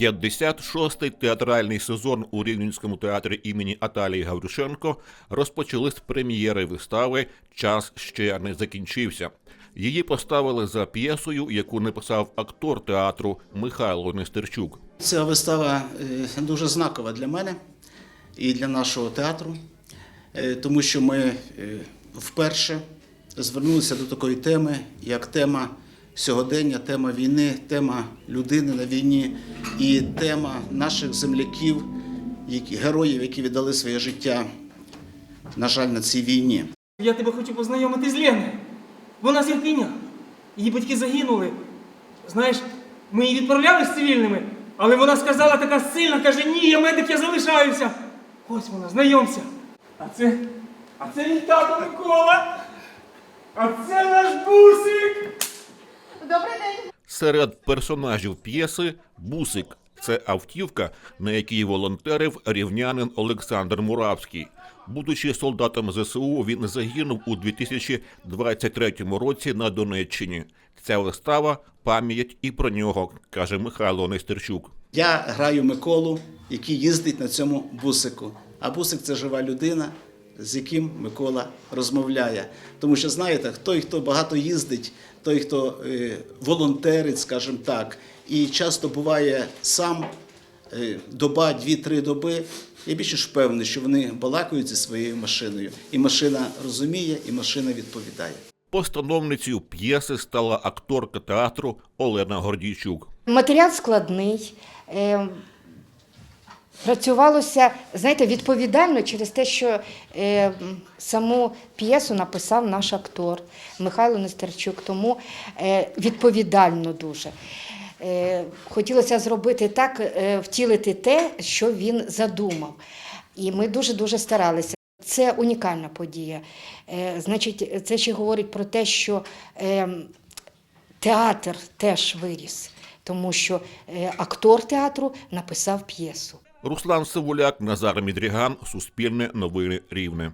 56-й театральний сезон у Рівненському театрі імені Аталії Гаврюшенко розпочали з прем'єри вистави Час ще не закінчився. Її поставили за п'єсою, яку написав актор театру Михайло Нестерчук. Ця вистава е, дуже знакова для мене і для нашого театру, е, тому що ми е, вперше звернулися до такої теми, як тема сьогодення, тема війни, тема людини на війні і тема наших земляків, які, героїв, які віддали своє життя, на жаль, на цій війні. Я тебе хочу познайомити з Леною. Вона з Ірпіня. Її батьки загинули. Знаєш, ми її відправляли з цивільними, але вона сказала така сильна, каже, ні, я медик, я залишаюся. Ось вона, знайомся. А це. А це мій тато Микола. А це наш бусик. Добрий день. Серед персонажів п'єси Бусик. Це автівка, на якій волонтерив рівнянин Олександр Муравський. Будучи солдатом ЗСУ, він загинув у 2023 році на Донеччині. Ця вистава пам'ять і про нього, каже Михайло Нестерчук. Я граю Миколу, який їздить на цьому бусику. А бусик це жива людина, з яким Микола розмовляє. Тому що знаєте, той, хто багато їздить, той, хто е, волонтерить, скажімо так, і часто буває сам е, доба, дві-три доби. Я більше ж впевнений, що вони балакають зі своєю машиною. І машина розуміє, і машина відповідає. Постановницею п'єси стала акторка театру Олена Гордійчук. Матеріал складний. Працювалося, знаєте, відповідально через те, що е, саму п'єсу написав наш актор Михайло Нестерчук, тому е, відповідально дуже. Е, хотілося зробити так, е, втілити те, що він задумав. І ми дуже-дуже старалися. Це унікальна подія. Е, значить, це ще говорить про те, що е, театр теж виріс, тому що е, актор театру написав п'єсу. Руслан Сивуляк, Назар Мідріган, Суспільне новини Рівне.